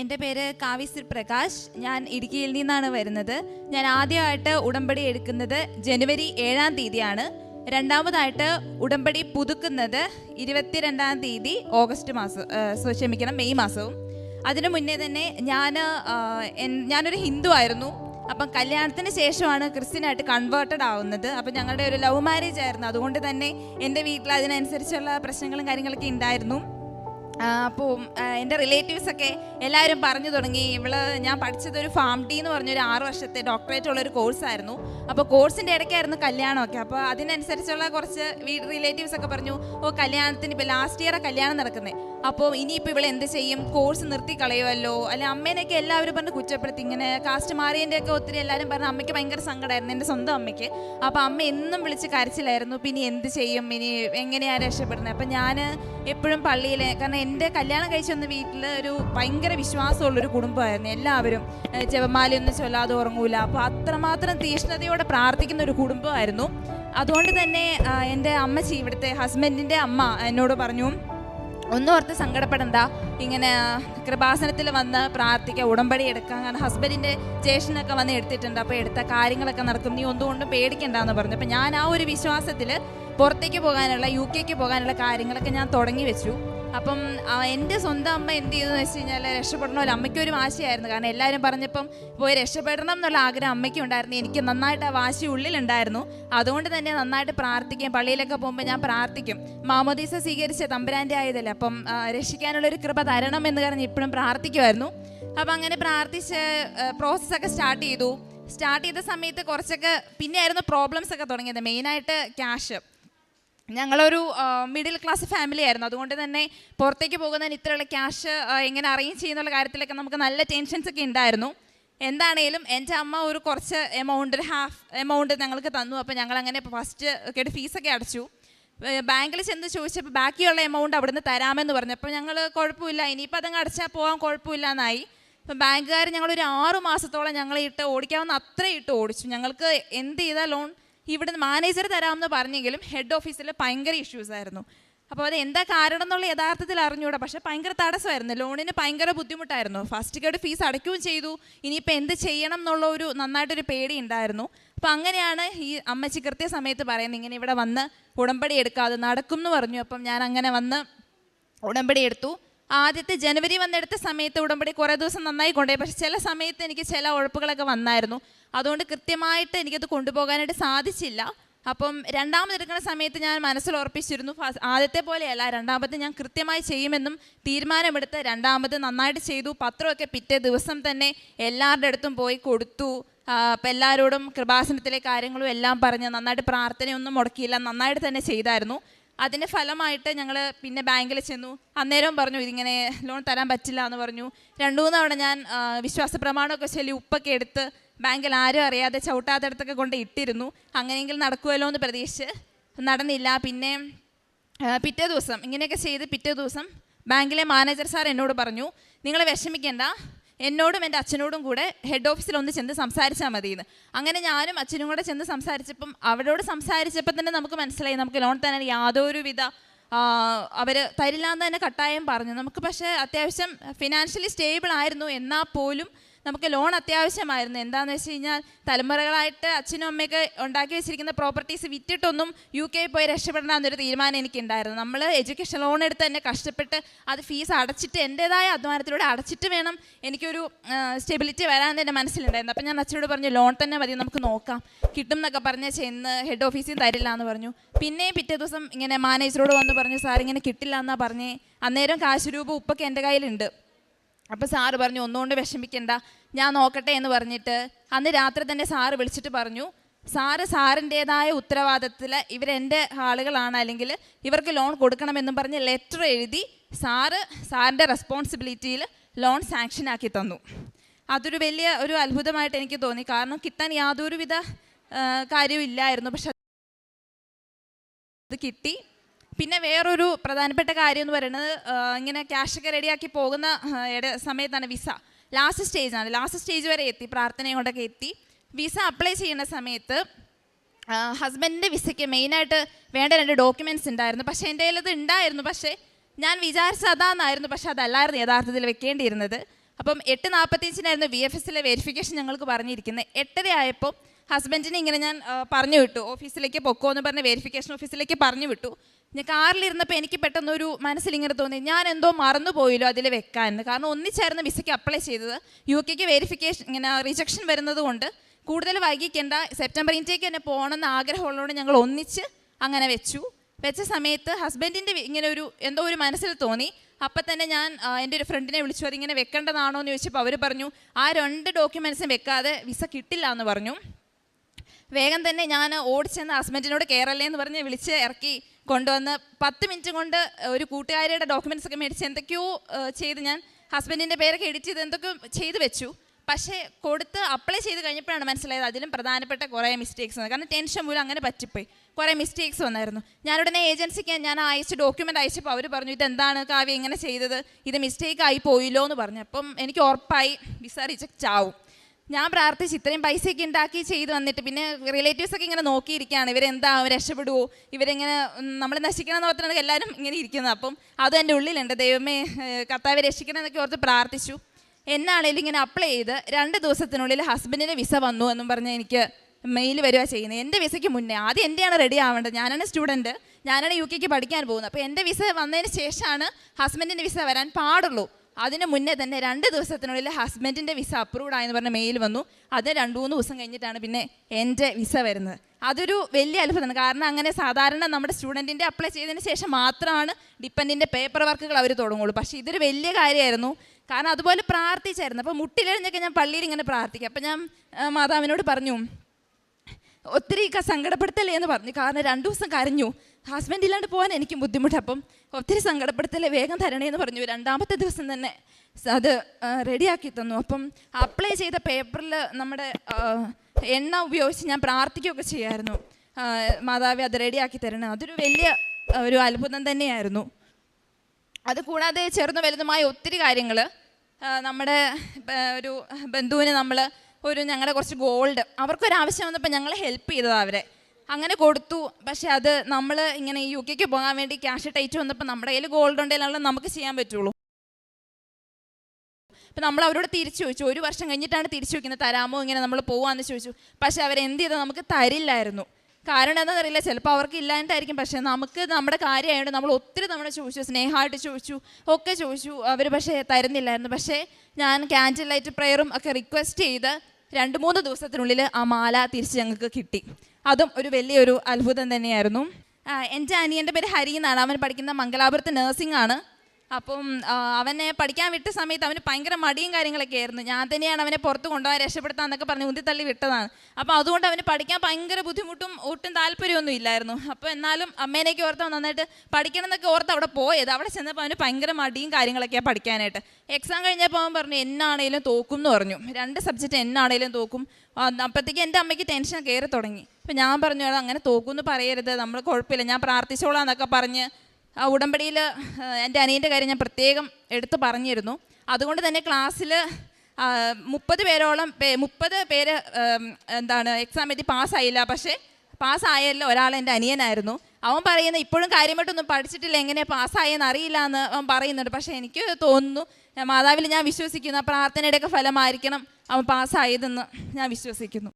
എന്റെ പേര് കാവിസിർ പ്രകാശ്. ഞാൻ ഇടുക്കിയിൽ നിന്നാണ് വരുന്നത്. ഞാൻ ആദ്യമായിട്ട് ഉടമ്പടി എടുക്കുന്നത് ജനുവരി ഏഴാം തീയതിയാണ്. രണ്ടാമതായിട്ട് ഉടമ്പടി പുതുക്കുന്നത് ഇരുപത്തിരണ്ടാം തീയതി ഓഗസ്റ്റ് മാസം ക്ഷമിക്കണം മെയ് മാസവും. അതിനു മുന്നേ തന്നെ ഞാൻ ഞാനൊരു ഹിന്ദു ആയിരുന്നു. അപ്പം കല്യാണത്തിന് ശേഷമാണ് ക്രിസ്ത്യനായിട്ട് കൺവേർട്ടഡ് ആവുന്നത്. അപ്പം ഞങ്ങളുടെ ഒരു ലവ് മാരേജ് ആയിരുന്നു. അതുകൊണ്ട് തന്നെ എന്റെ വീട്ടിൽ അതിനനുസരിച്ചുള്ള പ്രശ്നങ്ങളും കാര്യങ്ങളൊക്കെ ഉണ്ടായിരുന്നു. അപ്പോൾ എന്റെ റിലേറ്റീവ്സൊക്കെ എല്ലാവരും പറഞ്ഞു തുടങ്ങി. ഇവൾ ഞാൻ പഠിച്ചത് ഒരു ഫാം ഡി എന്ന് പറഞ്ഞൊരു ആറ് വർഷത്തെ ഡോക്ടറേറ്റ് ഉള്ളൊരു കോഴ്സായിരുന്നു. അപ്പോൾ കോഴ്സിന്റെ ഇടയ്ക്കായിരുന്നു കല്യാണമൊക്കെ. അപ്പോൾ അതിനനുസരിച്ചുള്ള കുറച്ച് വീട് റിലേറ്റീവ്സ് ഒക്കെ പറഞ്ഞു ഓ കല്യാണത്തിന് ഇപ്പോൾ ലാസ്റ്റ് ഇയറാണ് കല്യാണം നടക്കുന്നത് അപ്പോൾ ഇനിയിപ്പോൾ ഇവൾ എന്ത് ചെയ്യും? കോഴ്സ് നിർത്തി കളയുമല്ലോ അല്ലെ അമ്മേനെയൊക്കെ എല്ലാവരും പറഞ്ഞ് കുറ്റപ്പെടുത്തി. ഇങ്ങനെ കാസ്റ്റ് മാറിയന്റെ ഒക്കെ ഒത്തിരി എല്ലാവരും പറഞ്ഞു അമ്മയ്ക്ക് ഭയങ്കര സങ്കടമായിരുന്നു എന്റെ സ്വന്തം അമ്മയ്ക്ക്. അപ്പോൾ അമ്മ എന്നും വിളിച്ച് കരച്ചിലായിരുന്നു പിന്നെ എന്ത് ചെയ്യും? ഇനി എങ്ങനെയാണ് രക്ഷപ്പെടുന്നത്? അപ്പം ഞാൻ എപ്പോഴും പള്ളിയിൽ കാരണം എന്റെ കല്യാണം കഴിച്ച് വന്ന വീട്ടിൽ ഒരു ഭയങ്കര വിശ്വാസമുള്ളൊരു കുടുംബമായിരുന്നു എല്ലാവരും. ജപമാലയൊന്നും ചൊല്ലാതെ ഉറങ്ങൂല. അപ്പോൾ അത്രമാത്രം തീഷ്ണതയോടെ പ്രാർത്ഥിക്കുന്ന ഒരു കുടുംബമായിരുന്നു. അതുകൊണ്ട് തന്നെ എന്റെ അമ്മച്ചി ഇവിടുത്തെ ഹസ്ബൻഡിന്റെ അമ്മ എന്നോട് പറഞ്ഞു ഒന്നും ഓർത്ത് സങ്കടപ്പെടണ്ട. ഇങ്ങനെ കൃപാസനത്തിൽ വന്ന് പ്രാർത്ഥിക്കുക ഉടമ്പടി എടുക്കാം കാരണം ഹസ്ബൻഡിന്റെ സ്റ്റേഷനൊക്കെ വന്ന് എടുത്തിട്ടുണ്ട്. അപ്പോൾ എടുത്ത കാര്യങ്ങളൊക്കെ നടക്കും. നീ ഒന്നുകൊണ്ടും പേടിക്കണ്ടെന്ന് പറഞ്ഞു. അപ്പോൾ ഞാൻ ആ ഒരു വിശ്വാസത്തിൽ പുറത്തേക്ക് പോകാനുള്ള യു കെക്ക് പോകാനുള്ള കാര്യങ്ങളൊക്കെ ഞാൻ തുടങ്ങി വെച്ചു. അപ്പം എന്റെ സ്വന്തം അമ്മ എന്ത് ചെയ്തെന്ന് വെച്ച് കഴിഞ്ഞാൽ രക്ഷപ്പെടണമല്ലോ ഒരു വാശിയായിരുന്നു. കാരണം എല്ലാവരും പറഞ്ഞപ്പം പോയി രക്ഷപ്പെടണം എന്നുള്ള ആഗ്രഹം അമ്മയ്ക്കും ഉണ്ടായിരുന്നു. എനിക്ക് നന്നായിട്ട് ആ വാശി ഉള്ളിലുണ്ടായിരുന്നു. അതുകൊണ്ട് തന്നെ നന്നായിട്ട് പ്രാർത്ഥിക്കും പള്ളിയിലൊക്കെ പോകുമ്പോൾ ഞാൻ പ്രാർത്ഥിക്കും. മാമോദീസ സ്വീകരിച്ച തമ്പുരാന്റെ ആയതല്ലേ. അപ്പം രക്ഷിക്കാനുള്ളൊരു കൃപ തരണം എന്ന് പറഞ്ഞ് ഇപ്പോഴും പ്രാർത്ഥിക്കുമായിരുന്നു അപ്പം അങ്ങനെ പ്രാർത്ഥിച്ച് പ്രോസസ്സൊക്കെ സ്റ്റാർട്ട് ചെയ്തു. സ്റ്റാർട്ട് ചെയ്ത സമയത്ത് കുറച്ചൊക്കെ പിന്നെ ആയിരുന്നു പ്രോബ്ലംസ് ഒക്കെ തുടങ്ങിയത്. മെയിനായിട്ട് ക്യാഷ് ഞങ്ങളൊരു മിഡിൽ ക്ലാസ് ഫാമിലി ആയിരുന്നു. അതുകൊണ്ട് തന്നെ പുറത്തേക്ക് പോകുന്നതിന് ഇത്രയുള്ള ക്യാഷ് എങ്ങനെ അറേഞ്ച് ചെയ്യുന്നുള്ള കാര്യത്തിലൊക്കെ നമുക്ക് നല്ല ടെൻഷൻസ് ഒക്കെ ഉണ്ടായിരുന്നു. എന്താണേലും എന്റെ അമ്മ ഒരു കുറച്ച് എമൗണ്ട് ഒരു ഹാഫ് എമൗണ്ട് ഞങ്ങൾക്ക് തന്നു. അപ്പോൾ ഞങ്ങൾ അങ്ങനെ ഫസ്റ്റ് ഒക്കെ ഫീസൊക്കെ അടച്ചു. ബാങ്കിൽ ചെന്ന് ചോദിച്ചപ്പോൾ ബാക്കിയുള്ള എമൗണ്ട് അവിടുന്ന് തരാമെന്ന് പറഞ്ഞു. അപ്പോൾ ഞങ്ങൾ കുഴപ്പമില്ല. ഇനിയിപ്പോൾ അതങ്ങ് അടച്ചാൽ പോകാൻ കുഴപ്പമില്ല എന്നായി അപ്പം ബാങ്കുകാർ ഞങ്ങളൊരു ആറു മാസത്തോളം ഞങ്ങളെ ഇട്ട് ഓടിക്കാവുന്ന അത്രയും ഇട്ട് ഓടിച്ചു. ഞങ്ങൾക്ക് എന്ത് ചെയ്താൽ ലോൺ ഇവിടുന്ന് മാനേജർ തരാമെന്ന് പറഞ്ഞെങ്കിലും ഹെഡ് ഓഫീസിൽ ഭയങ്കര ഇഷ്യൂസ് ആയിരുന്നു. അപ്പോൾ അത് എന്താ കാരണം എന്നുള്ള യഥാർത്ഥത്തിൽ അറിഞ്ഞൂടാ. പക്ഷേ ഭയങ്കര തടസ്സമായിരുന്നു. ലോണിന് ഭയങ്കര ബുദ്ധിമുട്ടായിരുന്നു. ഫസ്റ്റ് ഗേഡ് ഫീസ് അടയ്ക്കുകയും ചെയ്തു. ഇനിയിപ്പോൾ എന്ത് ചെയ്യണം എന്നുള്ള ഒരു നന്നായിട്ടൊരു പേടി ഉണ്ടായിരുന്നു. അപ്പോൾ അങ്ങനെയാണ് ഈ അമ്മച്ചി കൃത്യസമയത്ത് പറയുന്നത് ഇങ്ങനെ ഇവിടെ വന്ന് ഉടമ്പടി എടുക്കാതെ നടക്കും എന്ന് പറഞ്ഞു. അപ്പം ഞാൻ അങ്ങനെ വന്ന് ഉടമ്പടി എടുത്തു. ആദ്യത്തെ ജനുവരി വന്നെടുത്ത സമയത്ത് ഉടമ്പടി കുറേ ദിവസം നന്നായി കൊണ്ടുപോയി. പക്ഷെ ചില സമയത്ത് എനിക്ക് ചില ഉഴപ്പുകളൊക്കെ വന്നായിരുന്നു. അതുകൊണ്ട് കൃത്യമായിട്ട് എനിക്കത് കൊണ്ടുപോകാനായിട്ട് സാധിച്ചില്ല. അപ്പം രണ്ടാമതെടുക്കുന്ന സമയത്ത് ഞാൻ മനസ്സിൽ ഉറപ്പിച്ചിരുന്നു ആദ്യത്തെ പോലെയല്ല രണ്ടാമത് ഞാൻ കൃത്യമായി ചെയ്യുമെന്നും തീരുമാനമെടുത്ത് രണ്ടാമത് നന്നായിട്ട് ചെയ്തു. പത്രമൊക്കെ പിറ്റേ ദിവസം തന്നെ എല്ലാവരുടെ അടുത്തും പോയി കൊടുത്തു. അപ്പം എല്ലാവരോടും കൃപാസനത്തിലെ കാര്യങ്ങളും എല്ലാം പറഞ്ഞ് നന്നായിട്ട് പ്രാർത്ഥനയൊന്നും മുടക്കിയില്ല നന്നായിട്ട് തന്നെ ചെയ്തായിരുന്നു. അതിന്റെ ഫലമായിട്ട് ഞങ്ങൾ പിന്നെ ബാങ്കിൽ ചെന്നു. അന്നേരം പറഞ്ഞു ഇതിങ്ങനെ ലോൺ തരാൻ പറ്റില്ല എന്ന് പറഞ്ഞു. രണ്ടു മൂന്ന് തവണ ഞാൻ വിശ്വാസ പ്രമാണമൊക്കെ ചൊല്ലി ഉപ്പൊക്കെ എടുത്ത് ബാങ്കിൽ ആരും അറിയാതെ ചവിട്ടാത്തടത്തൊക്കെ കൊണ്ട് ഇട്ടിരുന്നു. അങ്ങനെയെങ്കിൽ നടക്കുമല്ലോ എന്ന് പ്രതീക്ഷിച്ച് നടന്നില്ല. പിന്നെ പിറ്റേ ദിവസം ഇങ്ങനെയൊക്കെ ചെയ്ത് പിറ്റേ ദിവസം ബാങ്കിലെ മാനേജർ സാർ എന്നോട് പറഞ്ഞു നിങ്ങൾ വിഷമിക്കേണ്ട. എന്നോടും എന്റെ അച്ഛനോടും കൂടെ ഹെഡ് ഓഫീസിൽ ഒന്ന് ചെന്ന് സംസാരിച്ചാൽ മതിയെന്ന്. അങ്ങനെ ഞാനും അച്ഛനും കൂടെ ചെന്ന് സംസാരിച്ചപ്പം അവരോട് സംസാരിച്ചപ്പോൾ തന്നെ നമുക്ക് മനസ്സിലായി. നമുക്ക് ലോൺ തരാൻ യാതൊരുവിധ അവർ തരില്ല എന്ന് തന്നെ കട്ടായം പറഞ്ഞു. നമുക്ക് പക്ഷേ അത്യാവശ്യം ഫിനാൻഷ്യലി സ്റ്റേബിൾ ആയിരുന്നു. എന്നാൽ പോലും നമുക്ക് ലോൺ അത്യാവശ്യമായിരുന്നു. എന്താണെന്ന് വെച്ച് കഴിഞ്ഞാൽ തലമുറകളായിട്ട് അച്ഛനും അമ്മയൊക്കെ ഉണ്ടാക്കി വെച്ചിരിക്കുന്ന പ്രോപ്പർട്ടീസ് വിറ്റിട്ടൊന്നും യു കെ പോയി രക്ഷപ്പെടണം എന്നൊരു തീരുമാനം എനിക്കുണ്ടായിരുന്നു. നമ്മൾ എഡ്യൂക്കേഷൻ ലോൺ എടുത്ത് തന്നെ കഷ്ടപ്പെട്ട് അത് ഫീസ് അടച്ചിട്ട് എന്റെതായ അധ്വാനത്തിലൂടെ അടച്ചിട്ട് വേണം എനിക്കൊരു സ്റ്റെബിലിറ്റി വരാൻ എന്റെ മനസ്സിലുണ്ടായിരുന്നു. അപ്പം ഞാൻ അച്ഛനോട് പറഞ്ഞു ലോൺ തന്നെ മതി നമുക്ക് നോക്കാം. കിട്ടും എന്നൊക്കെ പറഞ്ഞ് ചെന്ന് ഹെഡ് ഓഫീസിൽ തരില്ല എന്ന് പറഞ്ഞു. പിന്നെയും പിറ്റേ ദിവസം ഇങ്ങനെ മാനേജറോട് വന്ന് പറഞ്ഞു സാർ ഇങ്ങനെ കിട്ടില്ല എന്നാ പറഞ്ഞേ അന്നേരം കാശ് രൂപ ഉപ്പൊക്കെ എന്റെ കയ്യിലുണ്ട്. അപ്പോൾ സാറ് പറഞ്ഞു ഒന്നുകൊണ്ട് വിഷമിക്കണ്ട. ഞാൻ നോക്കട്ടെ എന്ന് പറഞ്ഞിട്ട് അന്ന് രാത്രി തന്നെ സാറ് വിളിച്ചിട്ട് പറഞ്ഞു സാറ് സാറിന്റേതായ ഉത്തരവാദിത്തത്തിൽ ഇവരെന്റെ ആളുകളാണ് അല്ലെങ്കിൽ ഇവർക്ക് ലോൺ കൊടുക്കണമെന്നും പറഞ്ഞ് ലെറ്റർ എഴുതി സാറ് സാറിന്റെ റെസ്പോൺസിബിലിറ്റിയിൽ ലോൺ സാങ്ഷൻ ആക്കി തന്നു. അതൊരു വലിയ ഒരു അത്ഭുതമായിട്ട് എനിക്ക് തോന്നി. കാരണം കിട്ടാൻ യാതൊരുവിധ ഇല്ലായിരുന്നു. പക്ഷെ അത് കിട്ടി. പിന്നെ വേറൊരു പ്രധാനപ്പെട്ട കാര്യം എന്ന് പറയുന്നത് ഇങ്ങനെ ക്യാഷൊക്കെ റെഡിയാക്കി പോകുന്ന സമയത്താണ് വിസ ലാസ്റ്റ് സ്റ്റേജാണ് ലാസ്റ്റ് സ്റ്റേജ് വരെ എത്തി പ്രാർത്ഥനയും കൊണ്ടൊക്കെ എത്തി. വിസ അപ്ലൈ ചെയ്യുന്ന സമയത്ത് ഹസ്ബൻഡിന്റെ വിസയ്ക്ക് മെയിനായിട്ട് വേണ്ട രണ്ട് ഡോക്യുമെന്റ്സ് ഉണ്ടായിരുന്നു. പക്ഷേ എന്റെ കയ്യിലത് ഉണ്ടായിരുന്നു. പക്ഷേ ഞാൻ വിചാരിച്ചത് അതാന്നായിരുന്നു. പക്ഷേ അതല്ലായിരുന്നു യഥാർത്ഥത്തിൽ വെക്കേണ്ടിയിരുന്നത്. അപ്പം എട്ട് നാൽപ്പത്തിയഞ്ചിനായിരുന്നു വി എഫ് എസിലെ വെരിഫിക്കേഷൻ ഞങ്ങൾക്ക് പറഞ്ഞിരിക്കുന്നത്. എട്ടര ആയപ്പോൾ ഹസ്ബൻഡിനെ ഇങ്ങനെ ഞാൻ പറഞ്ഞു വിട്ടു. ഓഫീസിലേക്ക് പൊക്കോ എന്ന് പറഞ്ഞ് വെരിഫിക്കേഷൻ ഓഫീസിലേക്ക് പറഞ്ഞു വിട്ടു. ഞാൻ കാറിലിരുന്നപ്പോൾ എനിക്ക് പെട്ടെന്നൊരു മനസ്സിൽ ഇങ്ങനെ തോന്നി ഞാൻ എന്തോ മറന്നു പോയില്ലോ അതിൽ വെക്കാൻ. കാരണം ഒന്നിച്ചായിരുന്നു വിസയ്ക്ക് അപ്ലൈ ചെയ്തത്. യു കെക്ക് വെരിഫിക്കേഷൻ ഇങ്ങനെ റിജക്ഷൻ വരുന്നത് കൊണ്ട് കൂടുതൽ വൈകിക്കേണ്ട സെപ്റ്റംബർ ഇന്റേക്ക് തന്നെ പോകണമെന്ന് ആഗ്രഹമുള്ളതുകൊണ്ട് ഞങ്ങൾ ഒന്നിച്ച് അങ്ങനെ വെച്ചു. വെച്ച സമയത്ത് ഹസ്ബൻഡിന്റെ ഇങ്ങനെ ഒരു എന്തോ ഒരു മനസ്സിൽ തോന്നി. അപ്പം തന്നെ ഞാൻ എന്റെ ഒരു ഫ്രണ്ടിനെ വിളിച്ചു അതിങ്ങനെ വെക്കേണ്ടതാണോ എന്ന് ചോദിച്ചപ്പോൾ അവർ പറഞ്ഞു ആ രണ്ട് ഡോക്യുമെൻസും വെക്കാതെ വിസ കിട്ടില്ല എന്ന് പറഞ്ഞു. വേഗം തന്നെ ഞാൻ ഓടിച്ചെന്ന് ഹസ്ബൻഡിനോട് കയറല്ലേ എന്ന് പറഞ്ഞ് വിളിച്ച് ഇറക്കി കൊണ്ടുവന്ന് പത്ത് മിനിറ്റ് കൊണ്ട് ഒരു കൂട്ടുകാരിയുടെ ഡോക്യുമെന്റ്സ് ഒക്കെ മേടിച്ച് എന്തൊക്കെയോ ചെയ്ത് ഞാൻ ഹസ്ബൻഡിന്റെ പേരൊക്കെ എഡിറ്റ് ചെയ്ത് എന്തൊക്കെയോ ചെയ്ത് വെച്ചു. പക്ഷേ കൊടുത്ത് അപ്ലൈ ചെയ്ത് കഴിഞ്ഞപ്പോഴാണ് മനസ്സിലായത് അതിലും പ്രധാനപ്പെട്ട കുറേ മിസ്റ്റേക്സ് വന്നു. കാരണം ടെൻഷൻ മൂലം അങ്ങനെ പറ്റിപ്പോയി. കുറേ മിസ്റ്റേക്സ് വന്നായിരുന്നു. ഞാനുടനെ ഏജൻസിക്ക് ഞാൻ അയച്ച് ഡോക്യുമെന്റ് അയച്ചപ്പോൾ അവർ പറഞ്ഞു ഇതെന്താണ് കാവ്യ ഇങ്ങനെ ചെയ്തത്? ഇത് മിസ്റ്റേക്ക് ആയി പോയില്ലോ എന്ന് പറഞ്ഞു. അപ്പം എനിക്ക് ഉറപ്പായി വിസ റിജക്റ്റ് ആവും. ഞാൻ പ്രാർത്ഥിച്ച് ഇത്രയും പൈസയൊക്കെ ഉണ്ടാക്കി ചെയ്ത് വന്നിട്ട് പിന്നെ റിലേറ്റീവ്സൊക്കെ ഇങ്ങനെ നോക്കിയിരിക്കുകയാണ്. ഇവരെന്താ രക്ഷപ്പെടുവോ? ഇവരെങ്ങനെ നമ്മൾ നശിക്കണം എന്ന് പറഞ്ഞാൽ എല്ലാവരും ഇങ്ങനെ ഇരിക്കുന്നത്. അപ്പം അതും എന്റെ ഉള്ളിലുണ്ട്. ദൈവമേ കർത്താവ് കർത്താവെ രക്ഷിക്കണം എന്നൊക്കെ ഓർത്ത് പ്രാർത്ഥിച്ചു. എന്നാണേലും ഇങ്ങനെ അപ്ലൈ ചെയ്ത് രണ്ട് ദിവസത്തിനുള്ളിൽ ഹസ്ബൻഡിന്റെ വിസ വന്നു എന്നും പറഞ്ഞ് എനിക്ക് മെയിൽ വരിക ചെയ്യുന്നത്. എന്റെ വിസയ്ക്ക് മുന്നേ ആദ്യം എന്റെയാണ് റെഡി ആവേണ്ടത്. ഞാനാണ് സ്റ്റുഡന്റ് ഞാനാണ് യു കെക്ക് പഠിക്കാൻ പോകുന്നത്. അപ്പോൾ എന്റെ വിസ വന്നതിന് ശേഷമാണ് ഹസ്ബൻഡിന്റെ വിസ വരാൻ പാടുള്ളൂ. അതിന് മുന്നേ തന്നെ രണ്ട് ദിവസത്തിനുള്ളിൽ ഹസ്ബൻഡിന്റെ വിസ അപ്രൂവ്ഡ് പറഞ്ഞ മെയിൽ വന്നു. അത് രണ്ട് മൂന്ന് ദിവസം കഴിഞ്ഞിട്ടാണ് പിന്നെ എന്റെ വിസ വരുന്നത്. അതൊരു വലിയ അത്ഭുതമാണ്. കാരണം അങ്ങനെ സാധാരണ നമ്മുടെ സ്റ്റുഡന്റിന്റെ അപ്ലൈ ചെയ്തതിന് ശേഷം മാത്രമാണ് ഡിപ്പെൻഡിന്റെ പേപ്പർ വർക്കുകൾ അവർ തുടങ്ങുള്ളൂ. പക്ഷേ ഇതൊരു വലിയ കാര്യമായിരുന്നു. കാരണം അതുപോലെ പ്രാർത്ഥിച്ചായിരുന്നു. അപ്പോൾ മുട്ടിലെഴുന്നൊക്കെ ഞാൻ പള്ളിയിൽ ഇങ്ങനെ പ്രാർത്ഥിക്കും. അപ്പം ഞാൻ മാതാവിനോട് പറഞ്ഞു ഒത്തിരി സങ്കടപ്പെടുത്തല്ലേ എന്ന് പറഞ്ഞു. കാരണം രണ്ടു ദിവസം കരഞ്ഞു. ഹസ്ബൻഡ് ഇല്ലാണ്ട് പോകാൻ എനിക്കും ബുദ്ധിമുട്ട്. അപ്പം ഒത്തിരി സങ്കടപ്പെടുത്തല്ലേ വേഗം തരണേ എന്ന് പറഞ്ഞു. രണ്ടാമത്തെ ദിവസം തന്നെ അത് റെഡിയാക്കി തന്നു. അപ്പം അപ്ലൈ ചെയ്ത പേപ്പറിൽ നമ്മുടെ എണ്ണ ഉപയോഗിച്ച് ഞാൻ പ്രാർത്ഥിക്കുകയൊക്കെ ചെയ്യായിരുന്നു. മാതാവി അത് റെഡിയാക്കി തരണം. അതൊരു വലിയ ഒരു അത്ഭുതം തന്നെയായിരുന്നു. അത് കൂടാതെ ചെറുതും വലുതുമായ ഒത്തിരി കാര്യങ്ങൾ നമ്മുടെ ഒരു ബന്ധുവിന് നമ്മൾ ഒരു ഞങ്ങളുടെ കുറച്ച് ഗോൾഡ് അവർക്കൊരാവശ്യം വന്നപ്പോൾ ഞങ്ങൾ ഹെൽപ്പ് ചെയ്തതാണ് അവരെ. അങ്ങനെ കൊടുത്തു. പക്ഷെ അത് നമ്മൾ ഇങ്ങനെ യു കെക്ക് പോകാൻ വേണ്ടി ക്യാഷ് ടൈറ്റ് വന്നപ്പോൾ നമ്മുടെ കയ്യിൽ ഗോൾഡ് ഉണ്ടെങ്കിലാണല്ലോ നമുക്ക് ചെയ്യാൻ പറ്റുള്ളൂ. അപ്പം നമ്മൾ അവരോട് തിരിച്ചു ചോദിച്ചു. ഒരു വർഷം കഴിഞ്ഞിട്ടാണ് തിരിച്ചു വയ്ക്കുന്നത് തരാമോ? ഇങ്ങനെ നമ്മൾ പോവാന്ന് ചോദിച്ചു. പക്ഷെ അവരെന്ത് ചെയ്തു? നമുക്ക് തരില്ലായിരുന്നു. കാരണം എന്താണെന്നറിയില്ല ചിലപ്പോൾ അവർക്ക് ഇല്ലാണ്ടായിരിക്കും പക്ഷേ നമുക്ക് നമ്മുടെ കാര്യമായതുകൊണ്ട് നമ്മൾ ഒത്തിരി തവണ ചോദിച്ചു. സ്നേഹമായിട്ട് ചോദിച്ചു. ഒക്കെ ചോദിച്ചു. അവർ പക്ഷേ തരുന്നില്ലായിരുന്നു. പക്ഷേ ഞാൻ ക്യാൻഡിൽ ലൈറ്റ് പ്രെയറും ഒക്കെ റിക്വസ്റ്റ് ചെയ്ത് രണ്ട് മൂന്ന് ദിവസത്തിനുള്ളിൽ ആ മാല തിരിച്ച് ഞങ്ങൾക്ക് കിട്ടി. അതും ഒരു വലിയൊരു അത്ഭുതം തന്നെയായിരുന്നു. എന്റെ അനിയന്റെ പേര് ഹരി എന്നാണ്. അവൻ പഠിക്കുന്ന മംഗലാപുരത്ത് നഴ്സിംഗ് ആണ്. അപ്പം അവനെ പഠിക്കാൻ വിട്ട സമയത്ത് അവന് ഭയങ്കര മടിയും കാര്യങ്ങളൊക്കെ ആയിരുന്നു. ഞാൻ തന്നെയാണ് അവനെ പുറത്ത് കൊണ്ടുപോകാൻ രക്ഷപ്പെടുത്താന്നൊക്കെ പറഞ്ഞ് ഉന്തിത്തള്ളി വിട്ടതാണ്. അപ്പോൾ അതുകൊണ്ട് അവന് പഠിക്കാൻ ഭയങ്കര ബുദ്ധിമുട്ടും ഒട്ടും താല്പര്യമൊന്നും ഇല്ലായിരുന്നു. അപ്പോൾ എന്നാലും അമ്മേനെയൊക്കെ ഓർത്ത് നന്നായിട്ട് പഠിക്കണം എന്നൊക്കെ ഓർത്ത് അവിടെ പോയത്. അവിടെ ചെന്നപ്പോൾ അവന് ഭയങ്കര മടിയും കാര്യങ്ങളൊക്കെയാണ് പഠിക്കാനായിട്ട്. എക്സാം കഴിഞ്ഞപ്പോൾ അവൻ പറഞ്ഞു എന്നാണേലും തോക്കും എന്ന് പറഞ്ഞു. രണ്ട് സബ്ജക്റ്റ് എന്നാണേലും തോക്കും. അപ്പോഴത്തേക്ക് എന്റെ അമ്മയ്ക്ക് ടെൻഷൻ കയറി തുടങ്ങി. അപ്പം ഞാൻ പറഞ്ഞു അങ്ങനെ തോക്കുമെന്ന് പറയരുത്. നമ്മൾ കുഴപ്പമില്ല. ഞാൻ പ്രാർത്ഥിച്ചോളാം എന്നൊക്കെ പറഞ്ഞ് ആ ഉടമ്പടിയിൽ എന്റെ അനിയന്റെ കാര്യം ഞാൻ പ്രത്യേകം എടുത്ത് പറഞ്ഞിരുന്നു. അതുകൊണ്ട് തന്നെ ക്ലാസ്സിൽ മുപ്പത് പേരോളം പേ മുപ്പത് പേര് എന്താണ് എക്സാം എഴുതി പാസ്സായില്ല. പക്ഷേ പാസ്സായല്ലോ ഒരാൾ എന്റെ അനിയനായിരുന്നു. അവൻ പറയുന്നത് ഇപ്പോഴും കാര്യമായിട്ടൊന്നും പഠിച്ചിട്ടില്ല എങ്ങനെ പാസ്സായെന്ന് അറിയില്ല എന്ന് അവൻ പറയുന്നുണ്ട്. പക്ഷേ എനിക്ക് തോന്നുന്നു മാതാവിൽ ഞാൻ വിശ്വസിക്കുന്നു പ്രാർത്ഥനയുടെയൊക്കെ ഫലമായിരിക്കണം അവൻ പാസ്സായതെന്ന് ഞാൻ വിശ്വസിക്കുന്നു.